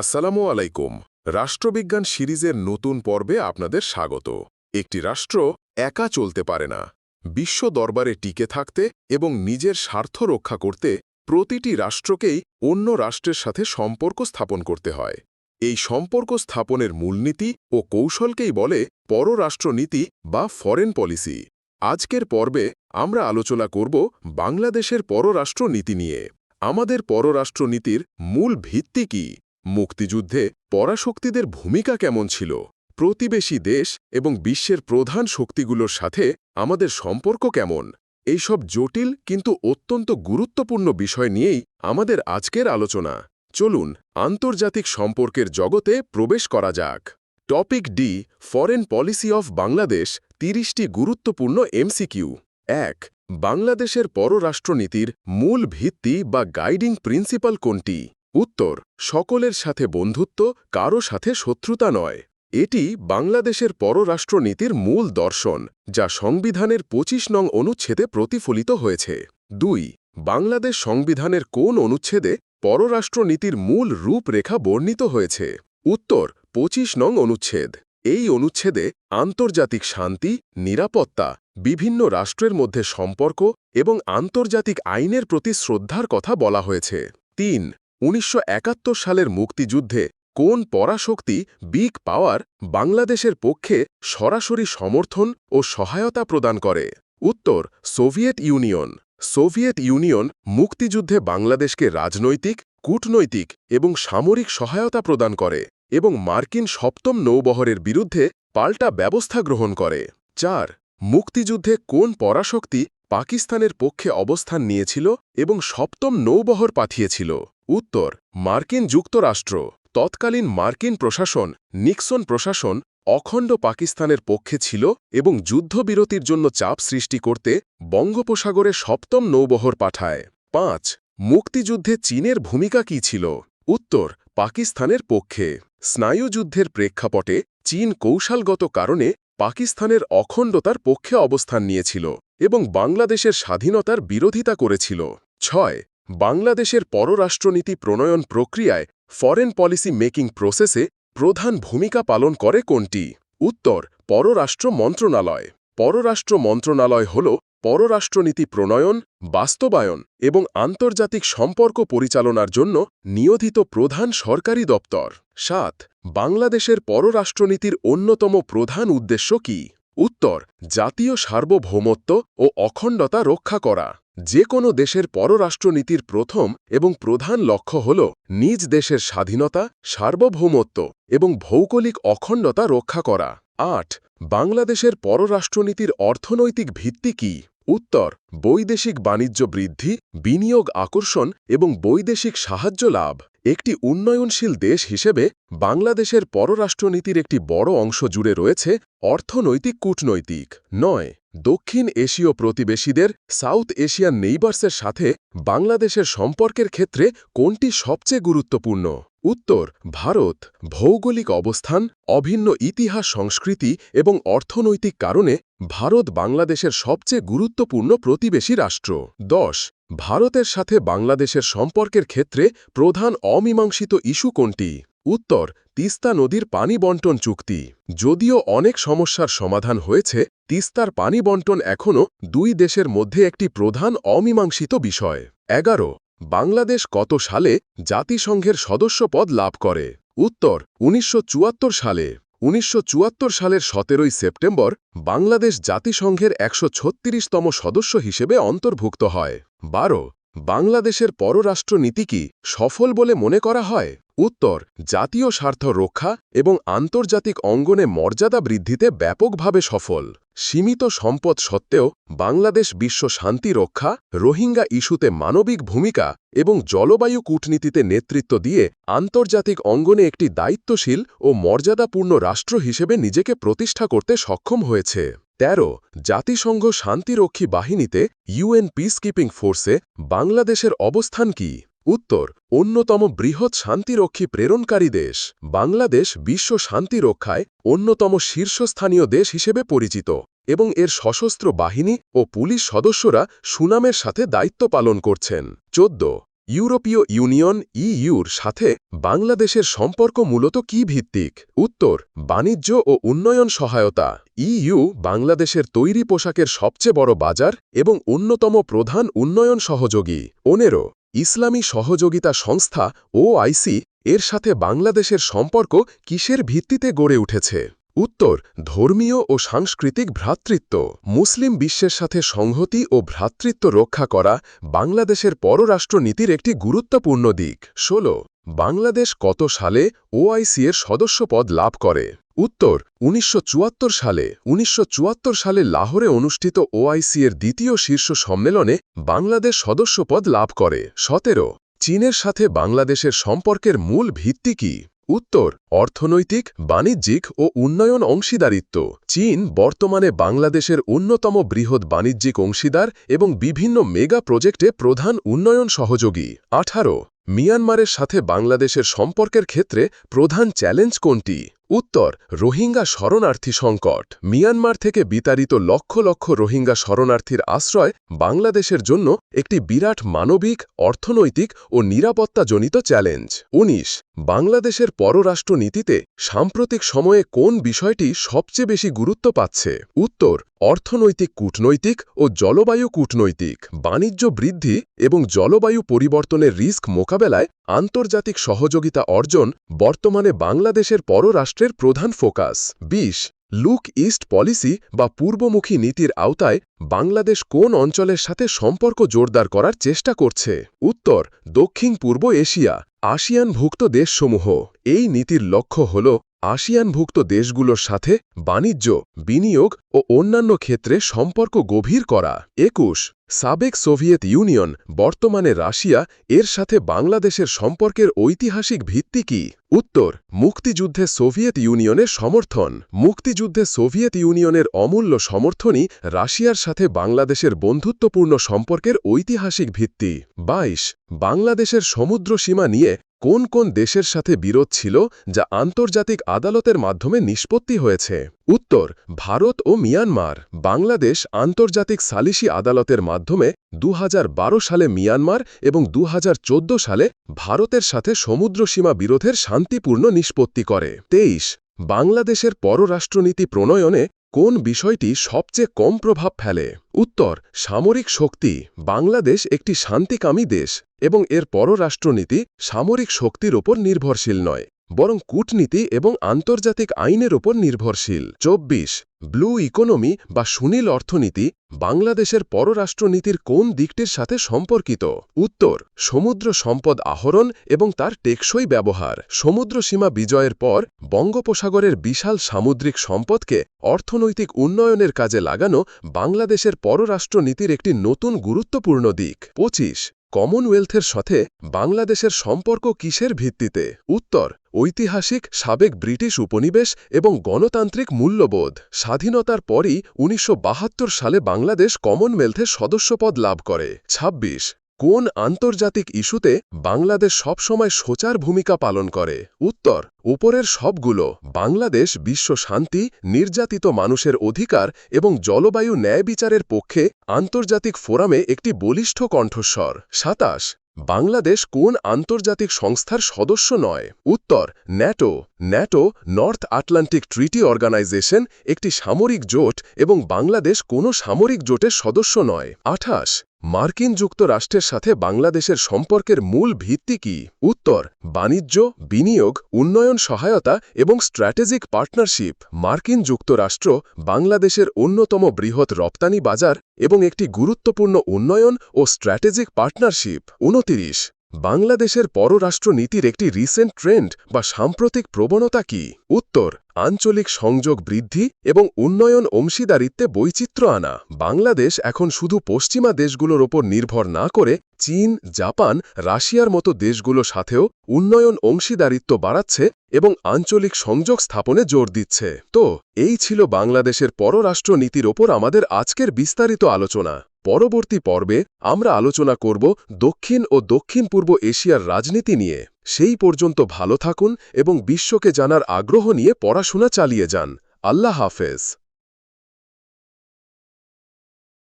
আসসালামু আলাইকুম। রাষ্ট্রবিজ্ঞান সিরিজের নতুন পর্বে আপনাদের স্বাগত। একটি রাষ্ট্র একা চলতে পারে না। বিশ্ব দরবারে টিকে থাকতে এবং নিজের স্বার্থ রক্ষা করতে প্রতিটি রাষ্ট্রকেই অন্য রাষ্ট্রের সাথে সম্পর্ক স্থাপন করতে হয়। এই সম্পর্ক স্থাপনের মূলনীতি ও কৌশলকেই বলে পররাষ্ট্রনীতি বা ফরেন পলিসি। আজকের পর্বে আমরা আলোচনা করব বাংলাদেশের পররাষ্ট্রনীতি নিয়ে। আমাদের পররাষ্ট্রনীতির মূল ভিত্তি কী? মুক্তিযুদ্ধে পরাশক্তিদের ভূমিকা কেমন ছিল? প্রতিবেশী দেশ এবং বিশ্বের প্রধান শক্তিগুলোর সাথে আমাদের সম্পর্ক কেমন? এইসব জটিল কিন্তু অত্যন্ত গুরুত্বপূর্ণ বিষয় নিয়েই আমাদের আজকের আলোচনা। চলুন, আন্তর্জাতিক সম্পর্কের জগতে প্রবেশ করা যাক। Topic D, foreign policy of Bangladesh, তিরিশটি গুরুত্বপূর্ণ এমসিকিউ। এক, বাংলাদেশের পররাষ্ট্রনীতির মূল ভিত্তি বা গাইডিং প্রিন্সিপাল কোনটি? উত্তর, সকলের সাথে বন্ধুত্ব, কারও সাথে শত্রুতা নয়। এটি বাংলাদেশের পররাষ্ট্রনীতির মূল দর্শন, যা সংবিধানের ২৫ নং অনুচ্ছেদে প্রতিফলিত হয়েছে। দুই, বাংলাদেশ সংবিধানের কোন অনুচ্ছেদে পররাষ্ট্রনীতির মূল রূপরেখা বর্ণিত হয়েছে? উত্তর ২৫ নং অনুচ্ছেদ। এই অনুচ্ছেদে আন্তর্জাতিক শান্তি, নিরাপত্তা, বিভিন্ন রাষ্ট্রের মধ্যে সম্পর্ক এবং আন্তর্জাতিক আইনের প্রতি শ্রদ্ধার কথা বলা হয়েছে। তিন উনিশশো একাত্তর সালের মুক্তিযুদ্ধে কোন পরাশক্তি বিগ পাওয়ার বাংলাদেশের পক্ষে সরাসরি সমর্থন ও সহায়তা প্রদান করে? উত্তর, সোভিয়েত ইউনিয়ন। সোভিয়েত ইউনিয়ন মুক্তিযুদ্ধে বাংলাদেশকে রাজনৈতিক, কূটনৈতিক এবং সামরিক সহায়তা প্রদান করে এবং মার্কিন সপ্তম নৌবহরের বিরুদ্ধে পাল্টা ব্যবস্থা গ্রহণ করে। চার, মুক্তিযুদ্ধে কোন পরাশক্তি পাকিস্তানের পক্ষে অবস্থান নিয়েছিল এবং সপ্তম নৌবহর পাঠিয়েছিল? উত্তর, মার্কিন যুক্তরাষ্ট্র। তৎকালীন মার্কিন প্রশাসন, নিক্সন প্রশাসন, অখণ্ড পাকিস্তানের পক্ষে ছিল এবং যুদ্ধবিরতির জন্য চাপ সৃষ্টি করতে বঙ্গোপসাগরে সপ্তম নৌবহর পাঠায়। পাঁচ, মুক্তিযুদ্ধে চীনের ভূমিকা কী ছিল? উত্তর, পাকিস্তানের পক্ষে। স্নায়ুযুদ্ধের প্রেক্ষাপটে চীন কৌশলগত কারণে পাকিস্তানের অখণ্ডতার পক্ষে অবস্থান নিয়েছিল এবং বাংলাদেশের স্বাধীনতার বিরোধিতা করেছিল। ছয় বাংলাদেশের পররাষ্ট্রনীতি প্রণয়ন প্রক্রিয়ায় ফরেন পলিসি মেকিং প্রসেসে প্রধান ভূমিকা পালন করে কোনটি? উত্তর, পররাষ্ট্র মন্ত্রণালয়। পররাষ্ট্র মন্ত্রণালয় হল পররাষ্ট্রনীতি প্রণয়ন, বাস্তবায়ন এবং আন্তর্জাতিক সম্পর্ক পরিচালনার জন্য নিয়োজিত প্রধান সরকারি দপ্তর। সাত, বাংলাদেশের পররাষ্ট্রনীতির অন্যতম প্রধান উদ্দেশ্য কি? উত্তর, জাতীয় সার্বভৌমত্ব ও অখণ্ডতা রক্ষা করা। যে কোনো দেশের পররাষ্ট্রনীতির প্রথম এবং প্রধান লক্ষ্য হল নিজ দেশের স্বাধীনতা, সার্বভৌমত্ব এবং ভৌগোলিক অখণ্ডতা রক্ষা করা। আট, বাংলাদেশের পররাষ্ট্রনীতির অর্থনৈতিক ভিত্তি কি? উত্তর, বৈদেশিক বাণিজ্য বৃদ্ধি, বিনিয়োগ আকর্ষণ এবং বৈদেশিক সাহায্য লাভ। একটি উন্নয়নশীল দেশ হিসেবে বাংলাদেশের পররাষ্ট্রনীতির একটি বড় অংশ জুড়ে রয়েছে অর্থনৈতিক কূটনৈতিক। নয়, দক্ষিণ এশীয় প্রতিবেশীদের সাউথ এশিয়ান নেইবার্সের সাথে বাংলাদেশের সম্পর্কের ক্ষেত্রে কোনটি সবচেয়ে গুরুত্বপূর্ণ? উত্তর, ভারত, ভৌগোলিক অবস্থান, অভিন্ন ইতিহাস সংস্কৃতি এবং অর্থনৈতিক কারণে ভারত বাংলাদেশের সবচেয়ে গুরুত্বপূর্ণ প্রতিবেশী রাষ্ট্র। দশ, ভারতের সাথে বাংলাদেশের সম্পর্কের ক্ষেত্রে প্রধান অমীমাংসিত ইস্যু কোনটি? উত্তর, তিস্তা নদীর পানি বন্টন চুক্তি। যদিও অনেক সমস্যার সমাধান হয়েছে, তিস্তার পানি বন্টন এখনও দুই দেশের মধ্যে একটি প্রধান অমীমাংসিত বিষয়। এগারো, বাংলাদেশ কত সালে জাতিসংঘের সদস্যপদ লাভ করে? উত্তর, উনিশশো চুয়াত্তর সালে। উনিশশো চুয়াত্তর সালের সতেরোই সেপ্টেম্বর, বাংলাদেশ জাতিসংঘের একশো তম সদস্য হিসেবে অন্তর্ভুক্ত হয়। বারো বাংলাদেশের পররাষ্ট্রনীতি কি সফল বলে মনে করা হয়? উত্তর, জাতীয় স্বার্থ রক্ষা এবং আন্তর্জাতিক অঙ্গনে মর্যাদা বৃদ্ধিতে ব্যাপকভাবে সফল। সীমিত সম্পদ সত্ত্বেও বাংলাদেশ বিশ্ব শান্তি রক্ষা, রোহিঙ্গা ইস্যুতে মানবিক ভূমিকা এবং জলবায়ু কূটনীতিতে নেতৃত্ব দিয়ে আন্তর্জাতিক অঙ্গনে একটি দায়িত্বশীল ও মর্যাদাপূর্ণ রাষ্ট্র হিসেবে নিজেকে প্রতিষ্ঠা করতে সক্ষম হয়েছে। তেরো, জাতিসংঘ শান্তিরক্ষী বাহিনীতে ইউএন পিসকিপিং ফোর্সে বাংলাদেশের অবস্থান কি? উত্তর, অন্যতম বৃহৎ শান্তিরক্ষী প্রেরণকারী দেশ, বাংলাদেশ বিশ্ব শান্তি রক্ষায় অন্যতম শীর্ষস্থানীয় দেশ হিসেবে পরিচিত এবং এর সশস্ত্র বাহিনী ও পুলিশ সদস্যরা সুনামের সাথে দায়িত্ব পালন করছেন। চোদ্দ ইউরোপীয় ইউনিয়ন, ইইউর সাথে বাংলাদেশের সম্পর্ক মূলত কি ভিত্তিক? উত্তর, বাণিজ্য ও উন্নয়ন সহায়তা। ইইউ, বাংলাদেশের তৈরি পোশাকের সবচেয়ে বড় বাজার এবং অন্যতম প্রধান উন্নয়ন সহযোগী। ওনেরো ইসলামী সহযোগিতা সংস্থা, ওআইসি, এর সাথে বাংলাদেশের সম্পর্ক কিসের ভিত্তিতে গড়ে উঠেছে? উত্তর, ধর্মীয় ও সাংস্কৃতিক ভ্রাতৃত্ব। মুসলিম বিশ্বের সাথে সংহতি ও ভ্রাতৃত্ব রক্ষা করা বাংলাদেশের পররাষ্ট্রনীতির একটি গুরুত্বপূর্ণ দিক। ১৬ বাংলাদেশ কত সালে ওআইসি এর সদস্যপদ লাভ করে? উত্তর, উনিশশো চুয়াত্তর সালে, উনিশশো চুয়াত্তর সালে লাহোরে অনুষ্ঠিত ওআইসি এর দ্বিতীয় শীর্ষ সম্মেলনে বাংলাদেশ সদস্যপদ লাভ করে। সতেরো, চীনের সাথে বাংলাদেশের সম্পর্কের মূল ভিত্তি কি? উত্তর, অর্থনৈতিক, বাণিজ্যিক ও উন্নয়ন অংশীদারিত্ব। চীন বর্তমানে বাংলাদেশের অন্যতম বৃহৎ বাণিজ্যিক অংশীদার এবং বিভিন্ন মেগা প্রজেক্টে প্রধান উন্নয়ন সহযোগী। আঠারো, মিয়ানমারের সাথে বাংলাদেশের সম্পর্কের ক্ষেত্রে প্রধান চ্যালেঞ্জ কোনটি? উত্তর, রোহিঙ্গা শরণার্থী সংকট। মিয়ানমার থেকে বিতাড়িত লক্ষ লক্ষ রোহিঙ্গা শরণার্থীর আশ্রয় বাংলাদেশের জন্য একটি বিরাট মানবিক, অর্থনৈতিক ও নিরাপত্তাজনিত চ্যালেঞ্জ। ১৯ বাংলাদেশের পররাষ্ট্রনীতিতে সাম্প্রতিক সময়ে কোন বিষয়টি সবচেয়ে বেশি গুরুত্ব পাচ্ছে? উত্তর, অর্থনৈতিক কূটনৈতিক ও জলবায়ু কূটনৈতিক। বাণিজ্য বৃদ্ধি এবং জলবায়ু পরিবর্তনের রিস্ক মোকাবেলায় আন্তর্জাতিক সহযোগিতা অর্জন বর্তমানে বাংলাদেশের পররাষ্ট্রের প্রধান ফোকাস। ২০ লুক ইস্ট পলিসি বা পূর্বমুখী নীতির আওতায় বাংলাদেশ কোন অঞ্চলের সাথে সম্পর্ক জোরদার করার চেষ্টা করছে? উত্তর, দক্ষিণ পূর্ব এশিয়া, আসিয়ানভুক্ত দেশসমূহ। এই নীতির লক্ষ্য হল আসিয়ানভুক্ত দেশগুলোর সাথে বাণিজ্য, বিনিয়োগ ও অন্যান্য ক্ষেত্রে সম্পর্ক গভীর করা। একুশ সাবেক সোভিয়েত ইউনিয়ন, বর্তমানে রাশিয়া, এর সাথে বাংলাদেশের সম্পর্কের ঐতিহাসিক ভিত্তি কি? উত্তর, মুক্তিযুদ্ধে সোভিয়েত ইউনিয়নের সমর্থন। মুক্তিযুদ্ধে সোভিয়েত ইউনিয়নের অমূল্য সমর্থনই রাশিয়ার সাথে বাংলাদেশের বন্ধুত্বপূর্ণ সম্পর্কের ঐতিহাসিক ভিত্তি। ২২ বাংলাদেশের সমুদ্র সীমা নিয়ে কোন কোন দেশের সাথে বিরোধ ছিল, যা আন্তর্জাতিক আদালতের মাধ্যমে নিষ্পত্তি হয়েছে? উত্তর, ভারত ও মিয়ানমার, বাংলাদেশ আন্তর্জাতিক সালিসি আদালতের মাধ্যমে দু হাজার বারো সালে মিয়ানমার এবং দু হাজার চোদ্দ সালে ভারতের সাথে সমুদ্রসীমা বিরোধের শান্তিপূর্ণ নিষ্পত্তি করে। তেইশ, বাংলাদেশের পররাষ্ট্রনীতি প্রণয়নে কোন বিষয়টি সবচেয়ে কম প্রভাব ফেলে? উত্তর, সামরিক শক্তি, বাংলাদেশ একটি শান্তিকামী দেশ এবং এর পররাষ্ট্রনীতি সামরিক শক্তির ওপর নির্ভরশীল নয়। বরং কূটনীতি এবং আন্তর্জাতিক আইনের ওপর নির্ভরশীল। ২৪ ব্লু ইকোনমি বা সুনীল অর্থনীতি বাংলাদেশের পররাষ্ট্রনীতির কোন দিকটির সাথে সম্পর্কিত? উত্তর, সমুদ্র সম্পদ আহরণ এবং তার টেকসই ব্যবহার। সমুদ্র সীমা বিজয়ের পর বঙ্গোপসাগরের বিশাল সামুদ্রিক সম্পদকে অর্থনৈতিক উন্নয়নের কাজে লাগানো বাংলাদেশের পররাষ্ট্রনীতির একটি নতুন গুরুত্বপূর্ণ দিক। ২৫ কমনওয়েলথের সাথে বাংলাদেশের সম্পর্ক কিসের ভিত্তিতে? উত্তর, ঐতিহাসিক, সাবেক ব্রিটিশ উপনিবেশ এবং গণতান্ত্রিক মূল্যবোধ। স্বাধীনতার পরই উনিশশো বাহাত্তর সালে বাংলাদেশ কমনওয়েলথের সদস্যপদ লাভ করে। ২৬ কোন আন্তর্জাতিক ইস্যুতে বাংলাদেশ সবসময় সোচার ভূমিকা পালন করে? উত্তর, উপরের সবগুলো, বাংলাদেশ বিশ্ব শান্তি, নির্যাতিত মানুষের অধিকার এবং জলবায়ু ন্যায় বিচারের পক্ষে আন্তর্জাতিক ফোরামে একটি বলিষ্ঠ কণ্ঠস্বর। সাতাশ, বাংলাদেশ কোন আন্তর্জাতিক সংস্থার সদস্য নয়? উত্তর, NATO. NATO, North Atlantic Treaty Organization, একটি সামরিক জোট এবং বাংলাদেশ কোনো সামরিক জোটের সদস্য নয়। আঠাশ মার্কিন যুক্তরাষ্ট্রের সাথে বাংলাদেশের সম্পর্কের মূল ভিত্তি কি? উত্তর, বাণিজ্য, বিনিয়োগ, উন্নয়ন সহায়তা এবং স্ট্র্যাটেজিক পার্টনারশিপ। মার্কিন যুক্তরাষ্ট্র বাংলাদেশের অন্যতম বৃহৎ রপ্তানি বাজার এবং একটি গুরুত্বপূর্ণ উন্নয়ন ও স্ট্র্যাটেজিক পার্টনারশিপ। উনতিরিশ বাংলাদেশের পররাষ্ট্রনীতির একটি রিসেন্ট ট্রেন্ড বা সাম্প্রতিক প্রবণতা কি? উত্তর, আঞ্চলিক সংযোগ বৃদ্ধি এবং উন্নয়ন অংশীদারিত্বে বৈচিত্র্য আনা। বাংলাদেশ এখন শুধু পশ্চিমা দেশগুলোর ওপর নির্ভর না করে চীন, জাপান, রাশিয়ার মতো দেশগুলো সাথেও উন্নয়ন অংশীদারিত্ব বাড়াচ্ছে এবং আঞ্চলিক সংযোগ স্থাপনে জোর দিচ্ছে। তো, এই ছিল বাংলাদেশের পররাষ্ট্র নীতির ওপর আমাদের আজকের বিস্তারিত আলোচনা। পরবর্তী পর্বে আমরা আলোচনা করব দক্ষিণ ও দক্ষিণ পূর্ব এশিয়ার রাজনীতি নিয়ে। সেই পর্যন্ত ভালো থাকুন এবং বিশ্বকে জানার আগ্রহ নিয়ে পড়াশোনা চালিয়ে যান। আল্লাহ হাফেজ।